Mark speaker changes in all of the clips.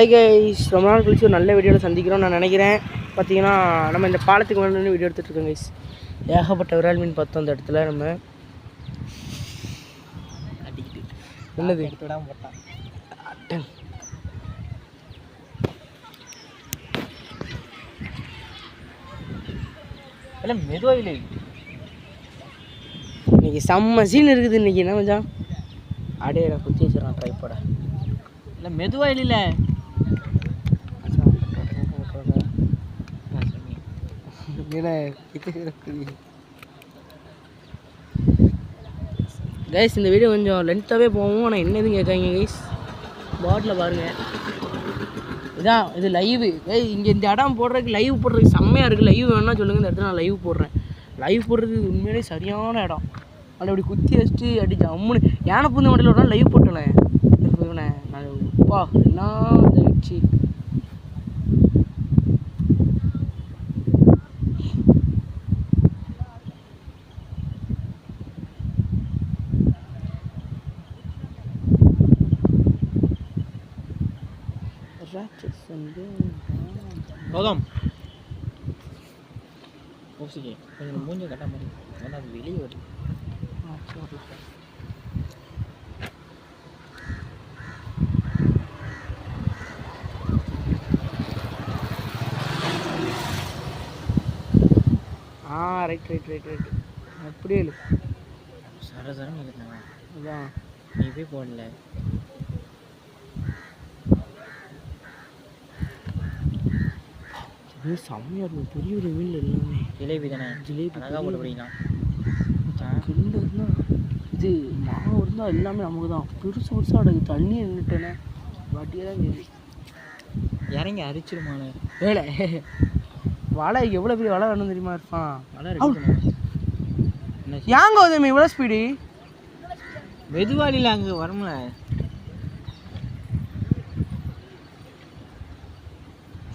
Speaker 1: ஐ guys ரொம்ப நாள் கழிச்சு ஒரு நல்ல வீடியோவில் சந்திக்கிறோம் நான் நினைக்கிறேன். பார்த்தீங்கன்னா நம்ம இந்த பாலத்துக்கு முன்னாடி வீடியோ எடுத்துகிட்டு இருக்கோம் கைஸ் ஏகப்பட்ட விரால் மீன் பார்த்தோம் அந்த இடத்துல நம்ம. என்னது?
Speaker 2: போட்டான் இல்லை மெதுவாக இல்லை.
Speaker 1: இன்னைக்கு செம்ம சீன் இருக்குது இன்னைக்கு என்ன மச்சான்? அடையடா குத்தி வச்சிடறான் ட்ரை போட
Speaker 2: இல்லை மெதுவாக இல்லை
Speaker 1: கைஸ் இந்த வீடியோ கொஞ்சம் லென்த்தாகவே போவோம். ஆனால் என்ன எதுவும் கேட்காங்க கைஸ் பாட்டில் பாருங்கள் இதான் இது லைவு கைஸ் இங்கே இந்த இடம் போடுறதுக்கு லைவ் போடுறதுக்கு செம்மையாக இருக்குது லைவ் வேணால் சொல்லுங்கள் இந்த இடத்துல நான் லைவ் போடுறேன். லைவ் போடுறதுக்கு உண்மையிலே சரியான இடம். அதில் அப்படி குத்தி வச்சுட்டு அப்படி ஜம்முன்னு. யானை புந்த மாட்டில் ஒரு நாள் லைவ் போட்டேனே. இவனை நான் அப்பா என்ன வச்சு ராட்சசன்
Speaker 2: கௌதம் ஓசிக்கே கொஞ்சம் மூஞ்ச கட்ட மாதிரி ஏன்னா அது வெளியே வருது
Speaker 1: ஆ ரைட் ரைட் அப்படியே இல்லை
Speaker 2: சர சரன்னு இருக்குங்க
Speaker 1: அதான்
Speaker 2: நீ போய் போடல
Speaker 1: செம்மையாக இருக்கும். பெரிய பெரிய மீன் எல்லாமே.
Speaker 2: ஜிலேபி தானே?
Speaker 1: ஜிலேபி
Speaker 2: அழகாக போட்டு போடிக்கலாம்.
Speaker 1: கிண்டு இருந்தால் இது மாவு இருந்தால் எல்லாமே நமக்கு தான் பெருசு பெருசாக அடகு தண்ணி நின்றுட்டேனே வட்டியே தான்
Speaker 2: இறங்கி அரிச்சிருமானே
Speaker 1: வேலை. வலை எவ்வளோ பெரிய வலை வேணும் தெரியுமா இருப்பான்?
Speaker 2: என்ன
Speaker 1: ஏங்க உதவி இவ்வளோ ஸ்பீடு
Speaker 2: மெதுவாளியில் அங்கே வரமுல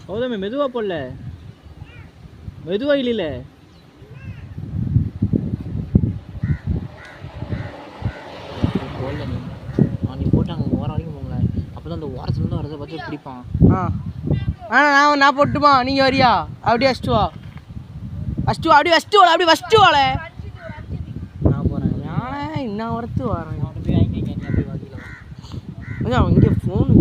Speaker 2: கௌதமி மெதுவாக போடல. மெதுவா இல்லைல்ல போடல நீ. ஆ, நீ போட்டு அங்கே ஓரம் வரைக்கும் போகல அப்போ தான் அந்த ஓரத்துலேருந்து வரதை பார்த்து பிடிப்பான்.
Speaker 1: ஆ. ஆ நான் நான் போட்டுமா? நீங்கள் வரியா? அப்படியே ஃபஸ்ட்டு வா. ஃபஸ்ட்டு வா அப்படியே ஃபஸ்ட்டு வாழ அப்படியே ஃபஸ்ட்டு வாழ
Speaker 2: நான் போகிறேன்
Speaker 1: யானை இன்னும் வரத்து வரேன்.
Speaker 2: அவன்
Speaker 1: இங்கே ஃபோனு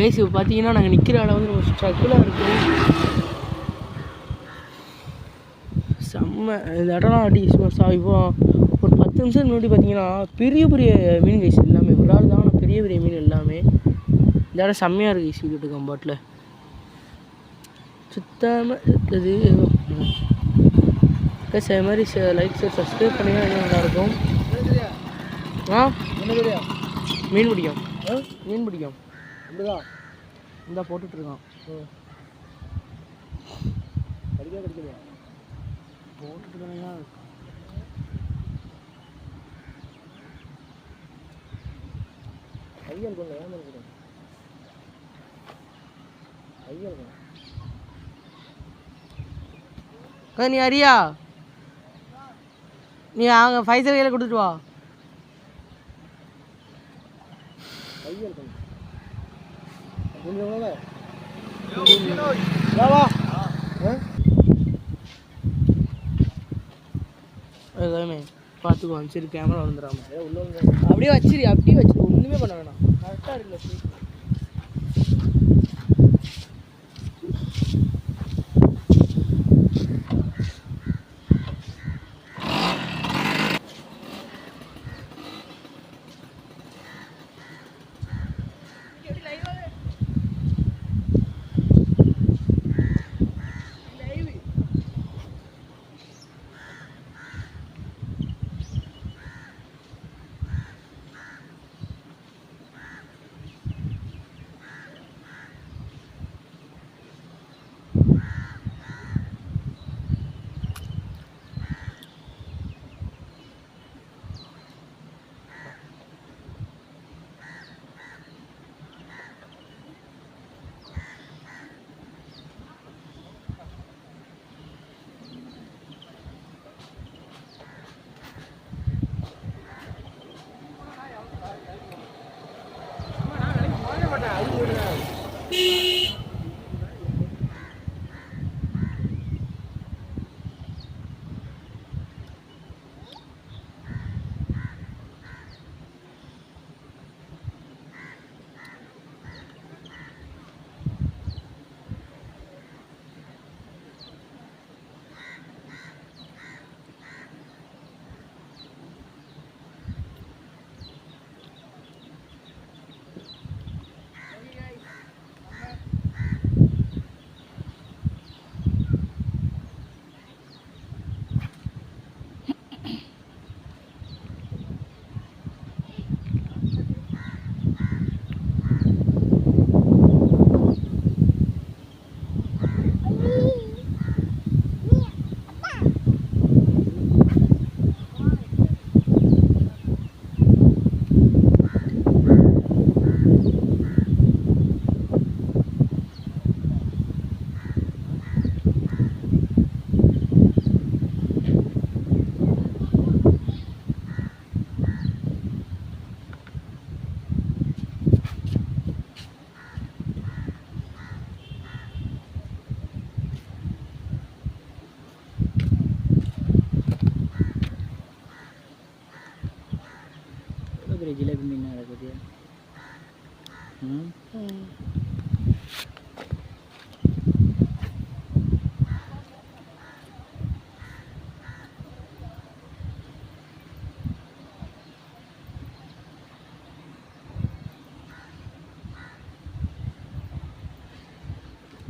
Speaker 1: கைஸ் இப்போ பார்த்தீங்கன்னா நாங்கள் நிற்கிற இடம் வந்து ரொம்ப ஸ்ட்ரகிளாக இருக்குது செம்ம இந்த இடம்லாம் அடி இப்போ ஒரு பத்து நிமிஷம் முன்னாடி பார்த்தீங்கன்னா பெரிய பெரிய மீன் கைஸ் எல்லாமே ஒரு ஆள் தான் பெரிய பெரிய மீன் எல்லாமே. இந்த இடம் செம்மையாக இருக்குது கைஸ் வீட்டு கம்பாட்டில் சுத்தமாக இருக்குது கைஸ் அது மாதிரி லைக் ஷேர் சப்ஸ்கிரைப் பண்ணிங்கன்னா நல்லாயிருக்கும். ஆ? மீன் பிடிக்கும். மீன் பிடிக்கும்.
Speaker 2: அப்படிதான்.
Speaker 1: இந்த போட்டுட்ருக்கான்
Speaker 2: கிடைக்கா கிடைக்கலையா
Speaker 1: போட்டுட்டு தானேயா ஐயல்
Speaker 2: கையால் கொள்ள ஏன் இருக்கிறேன் கையால் கொள்ள
Speaker 1: நீ அரியா? நீ அங்கே ஃபைசர் கையில் கொடுத்துட்டு வா
Speaker 2: கையால் கொள்ள ஆ
Speaker 1: அதுதானே பார்த்துக்குவான் சரி கேமரா வந்துடாம. அப்படியே வச்சிரு அப்படியே வச்சிரு. ஒன்றுமே பண்ண வேணாம். கரெக்டாக இருக்குல்ல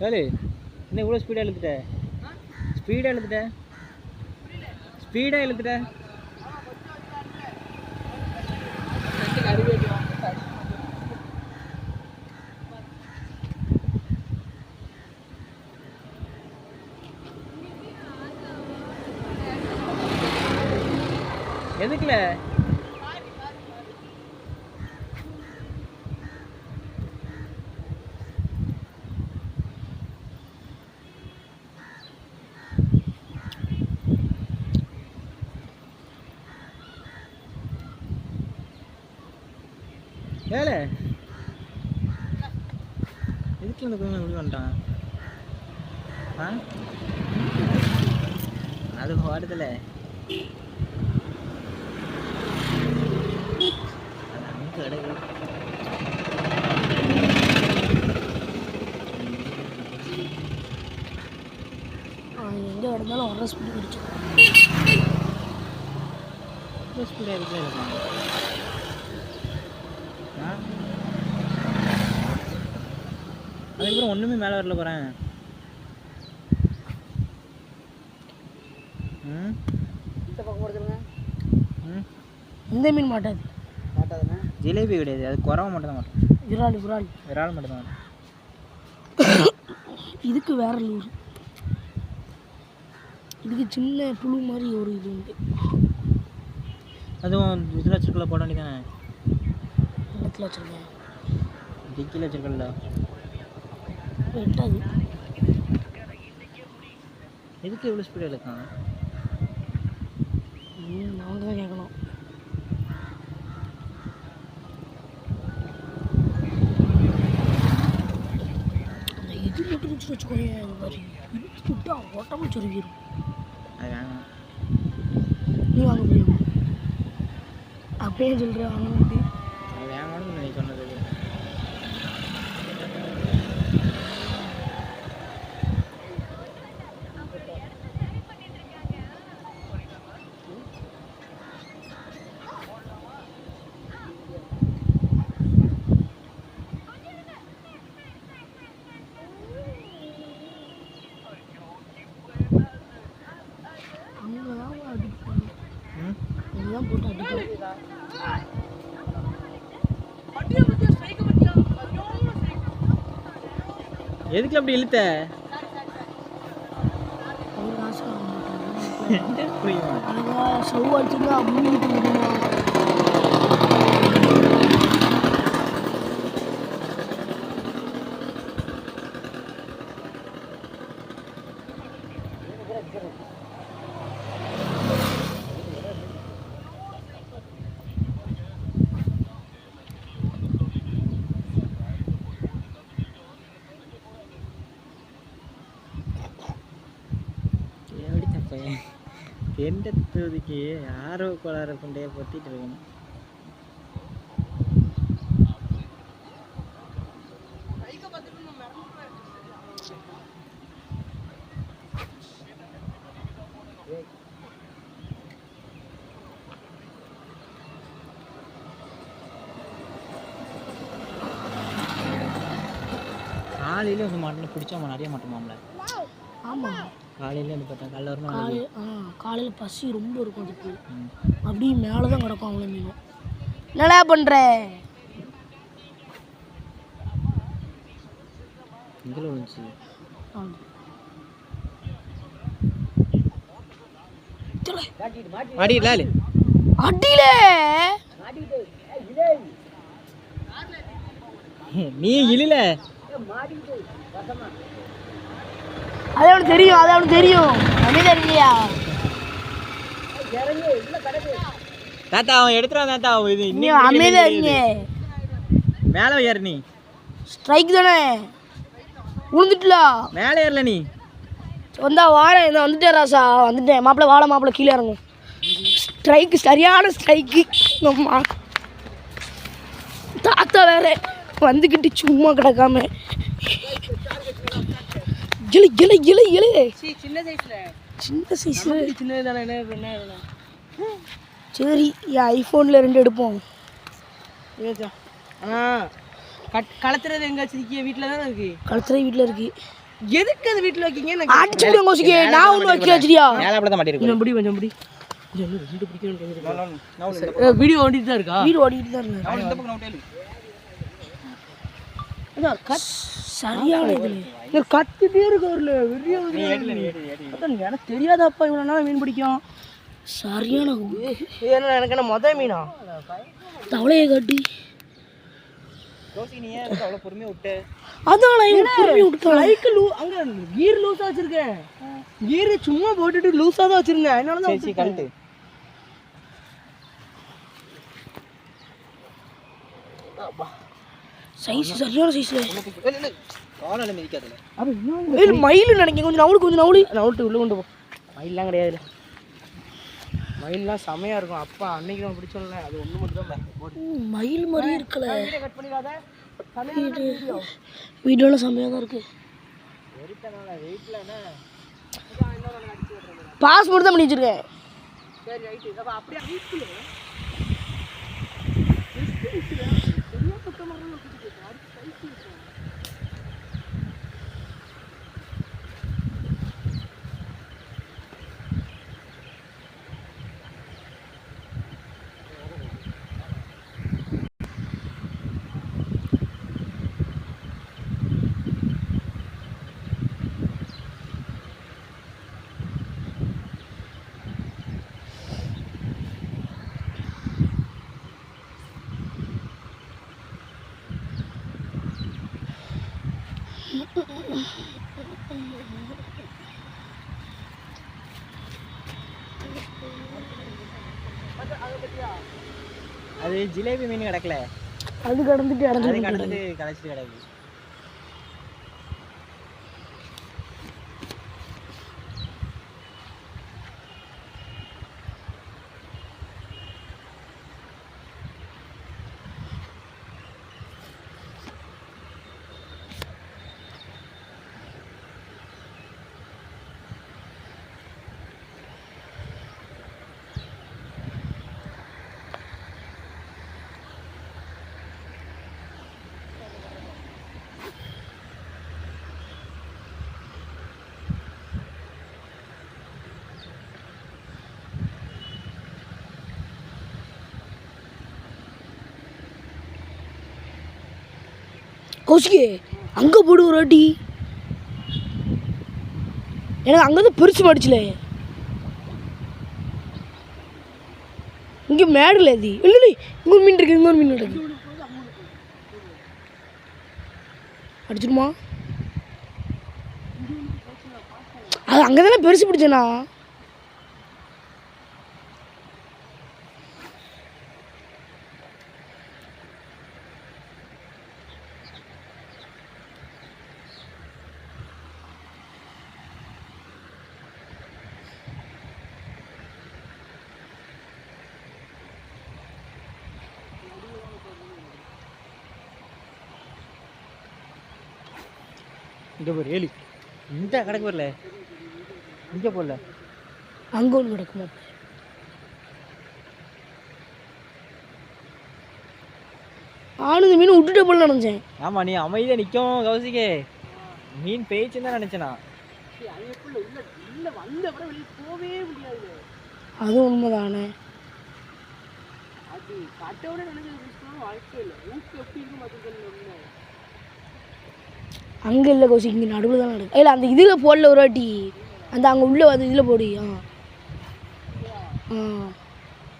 Speaker 2: வேலு என்ன இவ்வளோ ஸ்பீடாக இழுத்துட்ட? ஸ்பீடாக இழுத்துட்ட? ஸ்பீடாக இழுத்துட்ட? எதுக்குல வேலை எதுக்கு இந்த குழந்தை இப்படி பண்ணிட்டான் ஆ? அது அங்க கிடக்கு.
Speaker 3: எங்கே இருந்தாலும் வர ஸ்பீடு பிடிச்சோம்
Speaker 2: ரொம்ப ஸ்பீடாக இருக்குல்ல இருக்கும் ஆ அதுக்கப்புறம் ஒன்றுமே மேலே வரல போகிறேன் ம்?
Speaker 3: இந்த பக்கம் போடுதுங்க
Speaker 2: ம்?
Speaker 3: இந்த மீன் மாட்டாது. மாட்டாதுண்ணே
Speaker 2: ஜிலேபி கிடையாது. அது குறவை மட்டும். தான் மாட்டோம்
Speaker 3: விரால் விரால்
Speaker 2: விரால் மட்டும். தான்
Speaker 3: இதுக்கு வேற லூர். இதுக்கு சின்ன புழு மாதிரி ஒரு இது உண்டு.
Speaker 2: அதுவும் இதில் வச்சிருக்கல போட வேண்டியதானே
Speaker 3: இடத்துல வச்சுருக்கேன்.
Speaker 2: டிக்கியில் வச்சிருக்கல
Speaker 3: எட்டாது.
Speaker 2: எதுக்கு எவ்வளோ ஸ்பீடாக இருக்கான்
Speaker 3: ம் நாங்கள் தான் கேட்கணும் அந்த இது மட்டும் இருந்துச்சு வச்சுக்கோங்க இது மாதிரி இழுத்து விட்டா ஓட்டமாக
Speaker 2: அது வேணாம்.
Speaker 3: நீ வாங்க முடியும் அப்படியே சொல்கிறேன் வாங்க
Speaker 2: அது நீ சொன்னது
Speaker 3: அங்கே தான் அடிப்பாங்க
Speaker 2: ம்
Speaker 3: அங்கே தான் போட்டு அடிப்பாங்க
Speaker 2: எதுக்கு அப்படி இழுத்த? புரியுமா
Speaker 3: அழகாக ஸ்டவ் எந்த தொகுதிக்கு முடியுமா
Speaker 2: ஆர்வ கோளாறு கொண்டே பொத்திட்டு இருக்கணும். காலையில வந்து மாட்டோம் பிடிச்சா நிறைய மாட்டோமாம்ல?
Speaker 3: ஆமாம்
Speaker 2: காலையில வந்து பார்த்தா காலைல வரணும்
Speaker 3: காலை ஆ காலையில் பசி ரொம்ப இருக்கும் அதுக்கு. அப்படியே மேலே தான் கிடக்கும் அவங்கள மீனும். என்னடா பண்ணுற
Speaker 2: எங்கே விழுந்துச்சு? மாட்டிடல
Speaker 3: அடியில.
Speaker 2: நீ இழில.
Speaker 3: அது அவனுக்கு தெரியும் அது அவனுக்கு தெரியும். அமைதியா இல்லையா
Speaker 2: தாத்தா அவன் எடுத்துறான் தாத்தா அவன் இது இன்னும்
Speaker 3: அமைதியா இருங்க
Speaker 2: மேலே ஏறு நீ.
Speaker 3: ஸ்ட்ரைக் தானே. விழுந்துட்டுலா
Speaker 2: மேலே ஏறல நீ.
Speaker 3: வந்தா வாழை இந்த வந்துட்டேன் ராசா. வந்துட்டேன். மாப்பிள்ளை வாழை மாப்பிள்ளை கீழே இறங்கு ஸ்ட்ரைக்கு சரியான ஸ்ட்ரைக்கு அம்மா. தாத்தா வேற வந்துக்கிட்டு சும்மா கிடக்காம. இழு இழு இழு இழு
Speaker 2: சின்ன சைஸ்ல
Speaker 3: சின்ன சைஸ்ல
Speaker 2: சின்னதான என்ன
Speaker 3: சரி ஐஃபோனில் ரெண்டு எடுப்போம்
Speaker 2: ஆ கட் கலத்துறது எங்க வச்சிருக்கீங்க வீட்டில் தானே இருக்கு
Speaker 3: கழுத்துறை வீட்டில் இருக்கு
Speaker 2: எதுக்கு அது வீட்டில் வைக்கீங்க
Speaker 3: அடிச்சு விடுங்க கோசிக்கு நான் ஒன்று வைக்க வச்சிரியா
Speaker 2: மேலே அப்படி தான் மாட்டிருக்கு
Speaker 3: கொஞ்சம் பிடி கொஞ்சம் பிடி
Speaker 2: வீடியோ ஓடிட்டு தான் இருக்கா
Speaker 3: வீடு ஓடிக்கிட்டு தான் இருந்தேன்
Speaker 2: இந்த பக்கம்
Speaker 3: இது கத்திட்டே இருக்கு
Speaker 2: ஏடு
Speaker 3: அதான் எனக்கு தெரியாதாப்பா இவ்வளோ நாள் மீன் பிடிக்கும். சரியான
Speaker 2: இது என்ன எனக்கு என்ன மொத மீனா?
Speaker 3: தவளையை கட்டி.
Speaker 2: சும்மா போட்டுட்டு லூஸா தான் வச்சிருந்தேன். அதனால தான் சரி கழட்டு.
Speaker 3: சைஸ் சரியான சைஸ்ல
Speaker 2: காலால மிதிக்காதுல
Speaker 3: ஏய் மயில் நினைக்க கொஞ்சம் நவுளு கொஞ்சம் நவுளு.
Speaker 2: நவுட்டு உள்ள கொண்டு போ. மயில்லாம் கிடையாது. மயில்லாம் செமையா இருக்கும். அப்பா அன்னைக்கு நான் பிடிச்சோம்ல. அது ஒண்ணு மட்டும் தான்
Speaker 3: மயில் மாதிரி இருக்கல.
Speaker 2: கட் பண்ணிடாத.
Speaker 3: வீடியோலாம் செம்மையாக தான் இருக்கு.
Speaker 2: என்ன?
Speaker 3: பாஸ்போர்ட் தான் பண்ணி வச்சிருக்கேன்.
Speaker 2: சரி அப்ப அப்படியே அது ஜிலேபி மீன் கிடக்கல.
Speaker 3: அது கடந்துட்டு
Speaker 2: அது கடந்து கலைச்சிட்டு கிடக்கு.
Speaker 3: கௌசிக்கு அங்கே போடு ஒரு வாட்டி. எனக்கு அங்கே தான் பெருசு மாடிச்சுல இங்கே மேடில் அது. இல்லை இல்லை இன்னொரு மீன் இருக்கு இன்னொரு மீன் இருக்கு. அடிச்சிடுமா? அது அங்கே தானே பெருசு பிடிச்சேண்ணா
Speaker 2: இங்கே போய் ஏலி. இந்த கடைக்கு வரல. இங்கே போடல.
Speaker 3: அங்கே ஒன்று கிடக்குமா? நானும் இந்த மீன் விட்டுட்டு போல நினச்சேன்.
Speaker 2: ஆமாம் நீ அமைதியாக நிற்கும் கௌசிகே மீன் பேய்ச்சுன்னு தான் நினச்சேனா
Speaker 3: அது உண்மைதானே. அது கட்டோட நினைச்சது வாழ்க்கை இல்லை ஊக்கு எப்படி இருக்கும் அங்கே இல்லை கோசி இங்கே நடுவில் தான் நடக்கும் இல்லை அந்த இதில் போடல ஒரு வாட்டி. அந்த அங்கே உள்ளே வந்து இதில் போடி ஆ. ஆ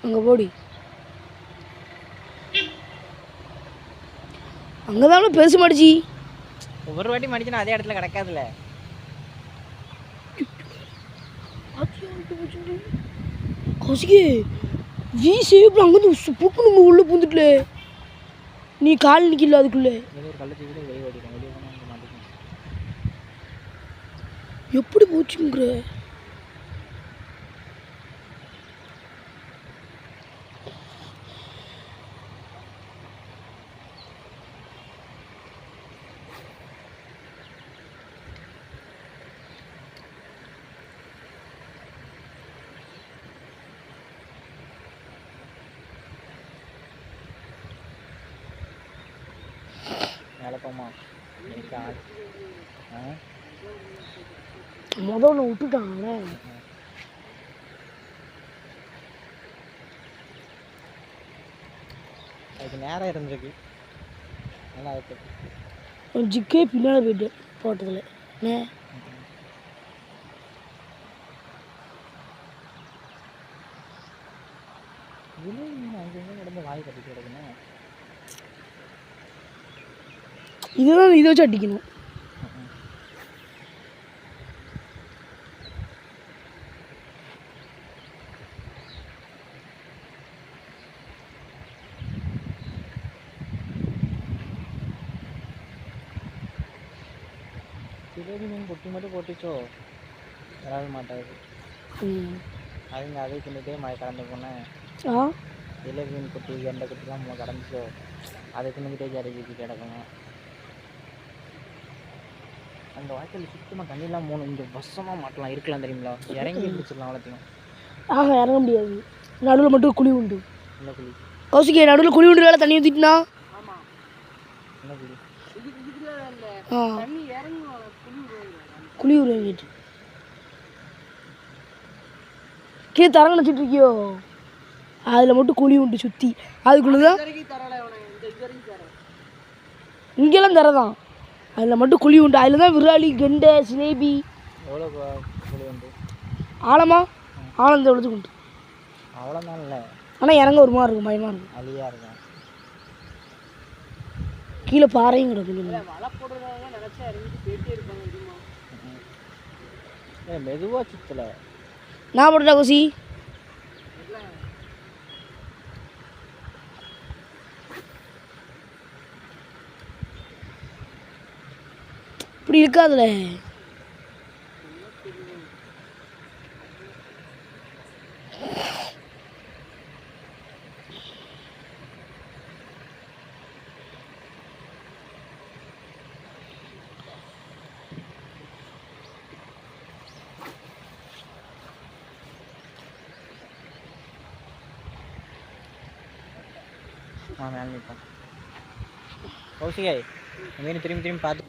Speaker 3: அங்கே போடி. அங்கே தானே பெருசு மாடிச்சு.
Speaker 2: ஒவ்வொரு வாட்டி மடிச்சுனா அதே இடத்துல கிடக்காதுல்ல
Speaker 3: கசிக்கு வி சேப்பில் அங்கேருந்து புக்குன்னு உள்ளே பூந்துட்டுல. நீ கால் நிற்கல அதுக்குள்ளே. எப்படி போச்சுங்கிற
Speaker 2: மேலே போமா எனக்கு ஆ- ஆ
Speaker 3: முதல்ல விட்டுட்டாங்களே.
Speaker 2: அதுக்கு நேரம் இருந்திருக்கு. நல்லா இருக்கு.
Speaker 3: ஜிக்கே பின்னால் போயிட்டு போட்டதில்.
Speaker 2: கிடக்குண்ணே
Speaker 3: இதுதான் இதை வச்சு அடிக்கணும்
Speaker 2: சிலேபி மீன் போட்டுச்சோ வராது மாட்டாது
Speaker 3: ம்.
Speaker 2: அதுங்க அதை தின்னுட்டே மழை கடந்து போனேன். மீன் கொட்டி எண்டை கொட்டிலாம் நம்ம கடந்துச்சோ அதை தின்னுக்கிட்டே ஜடைக்கு கிடக்குங்க அந்த வாய்க்கால் சுத்தமாக தண்ணிலாம் போகணும். இங்கே வசமாக மாட்டலாம். இருக்கலாம் தெரியுங்களா? இறங்கி பிடிச்சிடலாம் அவ்வளோத்தையும்.
Speaker 3: ஆஹா இறங்க முடியாது. நடுவில் மட்டும் குழி உண்டு.
Speaker 2: என்ன குழி?
Speaker 3: கௌசிக்கு நடுவில் குழி உண்டு வேலை தண்ணி ஊற்றிட்டுனா
Speaker 2: என்ன குழி?
Speaker 3: ஆ. குழி உருவாங்கிட்டு கீழே தரங்க நினச்சிட்டு இருக்கியோ? அதில் மட்டும் குழி உண்டு சுற்றி அதுக்குள்ளே தான் இங்கெல்லாம் தரதான். அதில் மட்டும் குழி உண்டு. அதில் தான் விராலி கெண்டை சிலேபி ஆழமா? ஆழம் எவ்வளோத்துக்கு உண்டு.
Speaker 2: அவ்வளோதான் இல்லை
Speaker 3: ஆனால் இறங்க ஒரு மாதிரி இருக்கும் பயமாக இருக்கும்.
Speaker 2: அழியாக இருக்கும்
Speaker 3: கீழே பாறையும் கிடக்கும்.
Speaker 2: ஏ மெதுவாக சுற்றலை
Speaker 3: நான் போட்டா குசி? இப்படி இருக்காதுல
Speaker 2: ஆ மேலே நிற்போம் கௌசிகை மீன் திரும்பி திரும்பி பார்த்து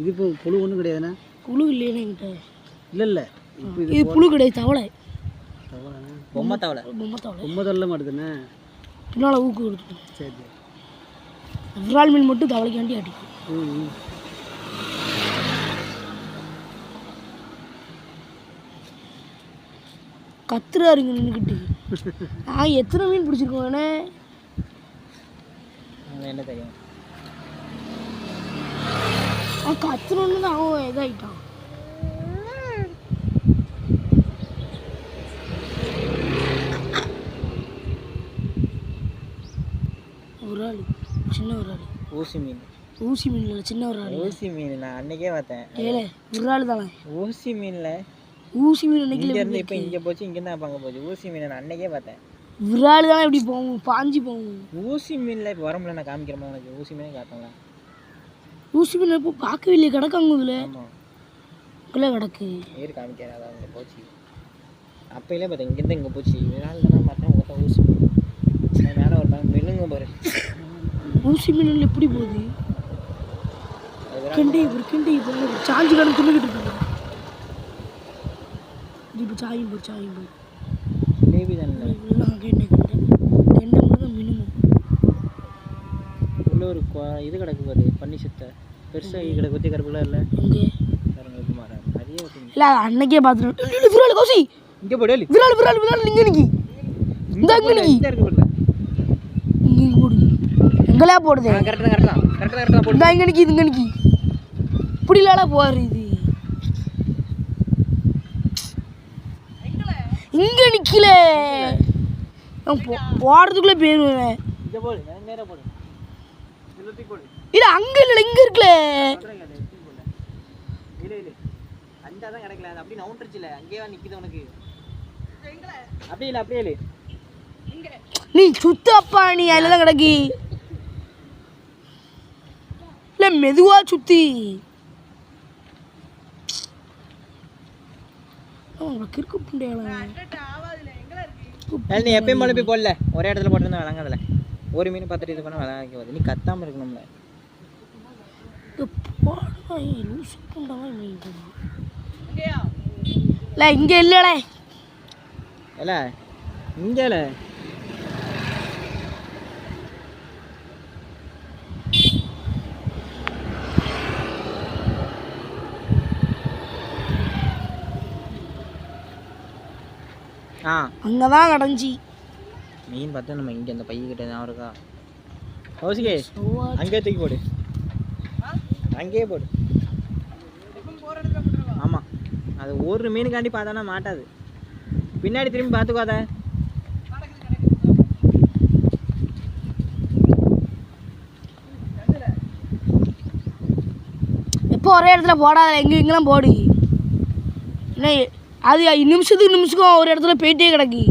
Speaker 4: இது இப்போ புழு ஒன்றும் கிடையாதுண்ணே?
Speaker 3: புழு இல்லையே என்கிட்ட.
Speaker 4: இல்லை இல்லை. இது
Speaker 3: புழு கிடையாது தவளை.
Speaker 4: தவளைண்ணே?
Speaker 2: பொம்மை தவளை.
Speaker 3: பொம்மை தவளை.
Speaker 4: ரொம்ப தள்ள மாட்டுதுண்ணே?
Speaker 3: பின்னால் ஊக்கு கொடுத்து
Speaker 4: சரி சரி.
Speaker 3: விரால் மீன் மட்டும் தவளைக்காண்டி அடிக்கும் கத்துறாருங்க நின்றுக்கிட்டு நான் எத்தனை மீன் பிடிச்சிருக்கோம்
Speaker 2: என்ன தெரியும்?
Speaker 3: கத்துறோன்னு தான். அவன் இதாயிட்டான். ஒரு ஆள் சின்ன ஒரு ஆள்.
Speaker 2: ஊசி மீன்.
Speaker 3: ஊசி மீன் இல்லை சின்ன ஒரு ஆள்.
Speaker 2: ஊசி மீன் நான் அன்னைக்கே பார்த்தேன்.
Speaker 3: ஏலே ஒரு ஆள் தானே
Speaker 2: ஊசி மீனில்
Speaker 3: ஊசி மீன் அன்னைக்கு
Speaker 2: இங்க இருந்து இப்போ இங்கே போச்சு இங்கேருந்து அப்போ அங்கே போச்சு. ஊசி மீன் நான் அன்னைக்கே பார்த்தேன்.
Speaker 3: தானே இப்படி போகும் பாஞ்சு போகும்.
Speaker 2: ஊசி மீனில் இப்போ வர முடியல நான் காமிக்கிறேன் உனக்கு. ஊசி மீனே காட்டல
Speaker 3: ஊசி மீன் இப்போ பார்க்கவே இல்லையே கிடக்காங்க இதில். இங்கே கிடக்கு.
Speaker 2: ஏர் காமிக்காது அதான் அங்கே போச்சு. அப்பையிலே பார்த்தேன் இங்கேருந்து இங்கே போச்சு. இதனால தான் பார்த்தேன் உங்கள்கிட்ட ஊசி நான் மேலே ஒரு பேங்க் நில்லுங்க பாரு.
Speaker 3: ஊசி மீன் எப்படி போகுது? கிண்டி இப்படி கிண்டி இப்படி சாஞ்சி கடந்து துணிக்கிட்டு இருக்கு இது இப்போ சாயும் போய் சாயும் போய்
Speaker 2: பேபி தானே
Speaker 3: கெண்டை? கெண்டை மட்டும் தான் மினிமம்
Speaker 2: உள்ள ஒரு இது கிடக்கு பாரு. பன்னி சித்த பெருசாக கிடக்கு குத்தி கருப்புலாம் இல்லை.
Speaker 3: இங்கே.
Speaker 2: பாருங்க குமாரா நிறைய
Speaker 3: இல்லை அன்னைக்கே பார்த்துட்டு விரால் கௌசி!
Speaker 2: இங்கே போடு
Speaker 3: விரால் விரால் விரால் இங்கே நிக்கி. இந்த இங்கே நிக்கி.
Speaker 2: இங்கே
Speaker 3: போடுது? எங்களே போடுது
Speaker 2: கரெக்டாக கரெக்டாக கரெக்டாக கரெக்டாக போடு
Speaker 3: இந்த இங்கே நிக்கி இங்கே நிக்கி. இப்படிலாடா போவார் இது. இங்கே போ- போடுறதுக்குள்ளே போயிடுவேன்
Speaker 2: இங்கே போடு நேராக போடு. எல்லாத்தையும் போடு.
Speaker 3: இல்ல அங்க இல்ல இங்க
Speaker 2: போடல இல்லை இல்லை அஞ்சா தான் கிடைக்கல அது அப்படியே நவுண்டுருச்சுல அங்கேயே நிற்கிது உனக்கு அப்படியே இல்லை அப்படியே இல்லை
Speaker 3: நீ சுத்த அப்பா நீ அதுல தான் கிடக்கி? இல்ல மெதுவா சுத்தி. கிறுக்கு புண்டையாளா?
Speaker 2: நீ எப்பயும் போல போய் போடல. ஒரே இடத்துல போட்டிருந்தா விளங்காதுல. ஒரு மீன் பார்த்துட்டு இது பண்ண விளங்க போகுது நீ கத்தாமல் இருக்கணும்ல.
Speaker 3: இங்க இல்லடே.
Speaker 2: இல்ல இங்கேல ஆ.
Speaker 3: அங்கதான் கடஞ்சி.
Speaker 2: மீன் பார்த்தா நம்ம இங்கே அந்த பையக்கிட்ட ஞாபகம் இருக்கா? கௌசிகே அங்கேயே தூக்கி போடு. அங்கேயே போடு. ஆமாம் அது ஒரு மீனுக்காண்டி பார்த்தானா மாட்டாது. பின்னாடி திரும்பி பார்த்துக்கோத.
Speaker 3: எப்போ ஒரே இடத்துல போடாத எங்கே எங்கெல்லாம் போடு. என்ன அது நிமிஷத்துக்கு நிமிஷத்துக்கும் ஒரு இடத்துல போயிட்டே கிடக்கு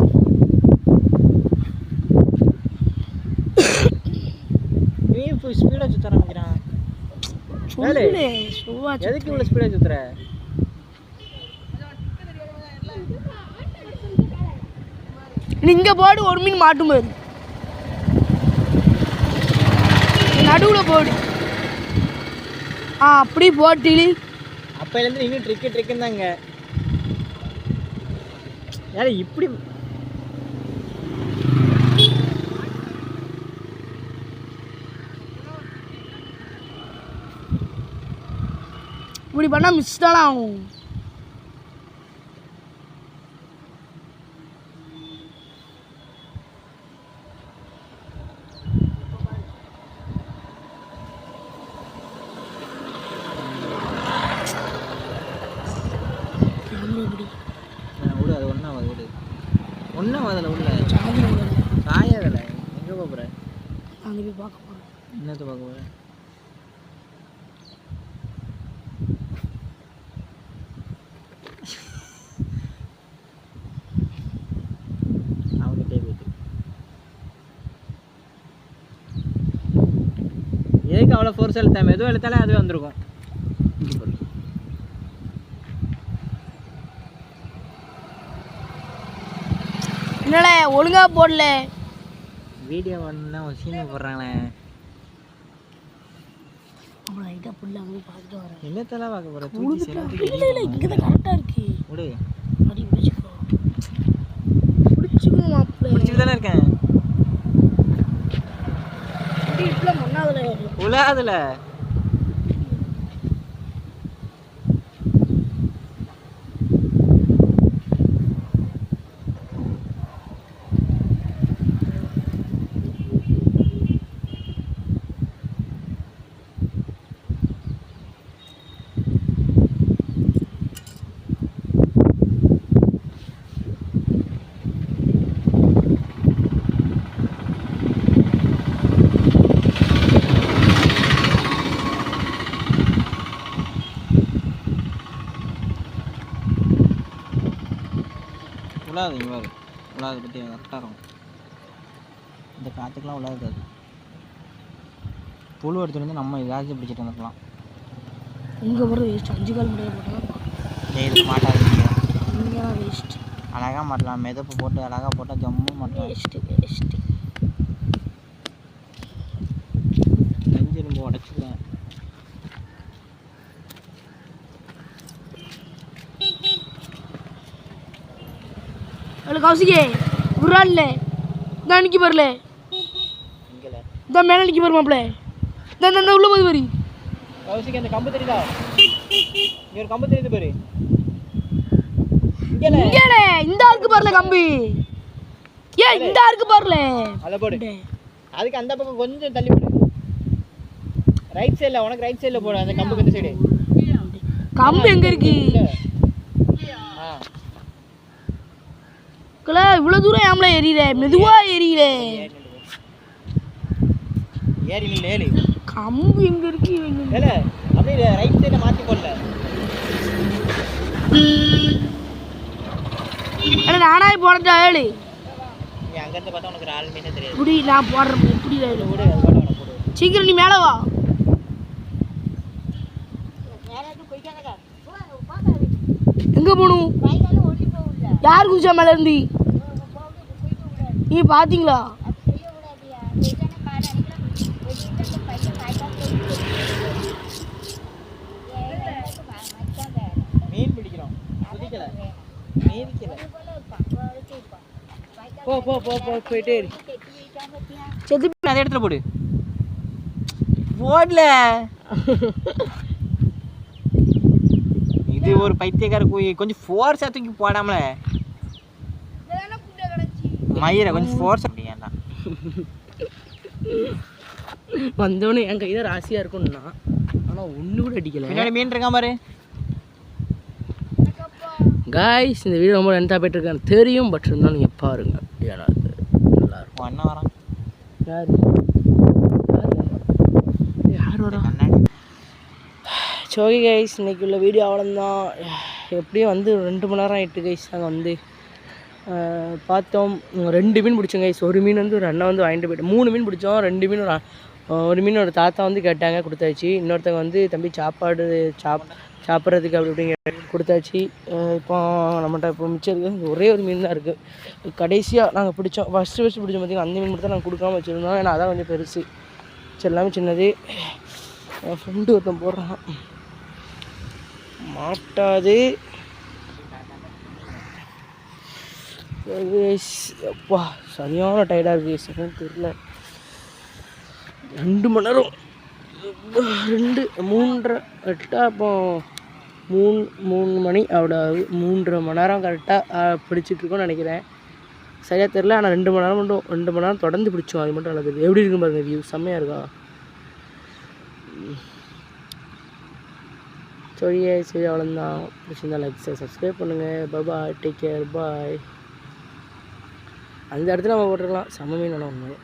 Speaker 2: மீன் இப்போ ஸ்பீடாக சுற்ற ஆரம்பிக்கிறான்
Speaker 3: சொல்லு சும்மா சு-
Speaker 2: எதுக்கு இவ்வளோ ஸ்பீடாக சுற்றுற
Speaker 3: நீ இங்க போடு ஒரு மீன் மாட்டும் போது. நடுவுல போடு. ஆ அப்படி போட்டு.
Speaker 2: அப்போலேருந்து இன்னும் ட்ரிக்கு ட்ரிக்குன்னு தாங்க யாரு இப்படி
Speaker 3: இப்படி பண்ணால் மிஸ் தானே ஆகும் கேமரா இப்படி
Speaker 2: விடு அது ஒன்றா விடு ஒன்றா அதில் உள்ள
Speaker 3: சார்ஜர் விடாது.
Speaker 2: காயாதல எங்கே போகிற
Speaker 3: அங்கே போய் பார்க்க போகிறேன்
Speaker 2: என்னத்தை பார்க்க போகிற அவங்ககிட்டே போயிட்டு எதுக்கு அவ்வளோ ஃபோர்ஸ் எழுத்தாம எதுவும் எழுத்தாலே அதுவே வந்திருக்கும்.
Speaker 3: என்னடா ஒழுங்கா போடல
Speaker 2: வீடியோ ஒன்றா ஒரு சீன் போடுறாங்களே
Speaker 3: லைட்டாக அங்கே பார்த்துட்டு வரேன்
Speaker 2: என்னத்தெல்லாம் பார்க்க போகிற தூக்கி செல்லு
Speaker 3: இல்லை இல்லை இங்கே தான் கரெக்டாக இருக்கு
Speaker 2: விடு
Speaker 3: பிடிச்சிக்கோ பிடிச்சிக்கோ மாப்பிள்ளை
Speaker 2: பிடிச்சிட்டு தானே இருக்கேன்
Speaker 3: அடி இப்பெல்லாம் பண்ணாதுல
Speaker 2: உலாதுல உலாது இங்கே பாரு உலாது பற்றி கரெக்டாக இருக்கும் இந்த காற்றுக்கெலாம் அது புழு எடுத்துட்டு வந்து நம்ம ஏதாச்சும் பிடிச்சிட்டு வந்துக்கலாம்
Speaker 1: இங்கே வர வேஸ்ட் அஞ்சு கால் முடியாது போட்டால்
Speaker 2: இது மாட்டாதீங்க
Speaker 1: இங்கே வேஸ்ட்
Speaker 2: அழகாக மாட்டலாம். மிதப்பு போட்டு அழகாக போட்டால் ஜம்மு மாட்டலாம்.
Speaker 1: வேஸ்ட்டு வேஸ்ட்டு
Speaker 2: நெஞ்சு நம்ம உடச்சிக்கலாம்
Speaker 1: அவ்வளோ கௌசிக்கே விட்றான்ல இந்த நிற்கி பாருல. இந்த மேலே நிற்கி பாரு மாப்பிள்ள இந்த இந்த உள்ள போது பாரு.
Speaker 2: கௌசிக்கு அந்த கம்பு தெரியுதா? இங்க ஒரு கம்பு தெரியுது பாரு. இங்கே
Speaker 1: இங்கேடே இந்த இருக்கு பாருல கம்பி. ஏ இந்த இருக்கு பாருல.
Speaker 2: அதை போடு. அதுக்கு அந்த பக்கம் கொஞ்சம் தள்ளி போடு ரைட் சைடில் உனக்கு ரைட் சைடில் போடு. அந்த கம்புக்கு இந்த சைடு
Speaker 1: கம்பு எங்க இருக்கு
Speaker 2: ஆ
Speaker 1: கிளா இவ்வளோ தூரம் ஏம்ல எரியல மெதுவா எரியல
Speaker 2: ஏறி நில்லு ஏறி.
Speaker 1: கம்பு எங்க இருக்கு இவங்க?
Speaker 2: ஏல அப்படியே ரைட் சைடில் மாற்றி போடல.
Speaker 1: அட நானே போடட்டா ஏழு
Speaker 2: நீ அங்கேருந்து பார்த்தா உனக்கு ஆள் மீனே தெரியாது.
Speaker 1: இப்படி நான் போடுறேன் இப்படி
Speaker 2: அவனை போடு
Speaker 1: சீக்கிரம் நீ மேலே வா. எங்க போகணும்? யார் குதிச்சா மேல இருந்து? நீ பாத்தீங்களா?
Speaker 2: மீன் பிடிக்கிறோம். குதிக்கல. மீதிக்கல போ போ போ போ போயிட்டே இரு.
Speaker 1: செத்து
Speaker 2: அதே இடத்துல போடு. போடல இது ஒரு பைத்தியக்கார கோயி கொஞ்சம் ஃபோர்ஸாக தூக்கி போடாமல. மயிரை கொஞ்சம் ஃபோர்ஸ் அப்படியாண்டா
Speaker 1: வந்தவனே என் கை தான் ராசியா இருக்கும்னா ஆனா ஒண்ணு கூட அடிக்கல
Speaker 2: பின்னாடி மீன் இருக்கான் பாரு
Speaker 1: காய்ஸ் இந்த வீடியோ ரொம்ப லென்த்தாக போயிட்டு இருக்கான்னு தெரியும் பட் இருந்தாலும் நீங்கள் பாருங்க ஏன்னா நல்லா இருக்கும்
Speaker 2: உன் அண்ணன் வரான்
Speaker 1: யார் யார் வரா சோகி கைஸ் இன்னைக்கு உள்ள வீடியோ அவ்வளோதான் எப்படியும் வந்து ரெண்டு மணி நேரம் ஆயிட்டு கைஸ் நாங்கள் வந்து பார்த்தோம் ரெண்டு மீன் பிடிச்சோங்க. கைஸ் ஒரு மீன் வந்து ஒரு அண்ணா வந்து வாங்கிட்டு போய்ட்டு மூணு மீன் பிடிச்சோம் ரெண்டு மீன் ஒரு ஒரு மீன் ஒரு தாத்தா வந்து கேட்டாங்க கொடுத்தாச்சு. இன்னொருத்தங்க வந்து தம்பி சாப்பாடு சாப் சாப்பிட்றதுக்கு அப்படி இப்படிங்க கொடுத்தாச்சு. இப்போ நம்மகிட்ட இப்போ மிச்சம் இருக்குது ஒரே ஒரு மீன் தான் இருக்குது கடைசியாக நாங்கள் பிடிச்சோம். ஃபஸ்ட்டு ஃபஸ்ட்டு பிடிச்சோம் பார்த்திங்கன்னா அந்த மீன் மட்டும் தான் நாங்கள் கொடுக்காம வச்சுருந்தோம். ஏன்னா அதான் கொஞ்சம் பெருசு. சரி எல்லாமே சின்னது. என் ஃப்ரெண்டு ஒருத்தன் போடுறான். மாட்டாது. அப்பா சரியான டயர்டாக இருக்குது என்னன்னு தெரியல. ரெண்டு மணி நேரம். ரெண்டு மூன்றரை கரெக்டாக இப்போ மூணு மூணு மணி அவ்வளோ மூன்றரை மணி நேரம் கரெக்டாக பிடிச்சிட்ருக்கோன்னு நினைக்கிறேன். சரியாக தெரில ஆனால் ரெண்டு மணி நேரம் மட்டும் ரெண்டு மணி நேரம் தொடர்ந்து பிடிச்சோம். அது மட்டும் நல்லது. எப்படி இருக்கும் பாருங்கள் வியூ செம்மையாக இருக்கா? சரி சரி அவ்வளோதான் பிடிச்சிருந்தா லைக் சப்ஸ்கிரைப் பண்ணுங்கள் bye bye take care bye அந்த இடத்துல நம்ம போட்டிருக்கலாம். செம்ம மீன் ஒன்று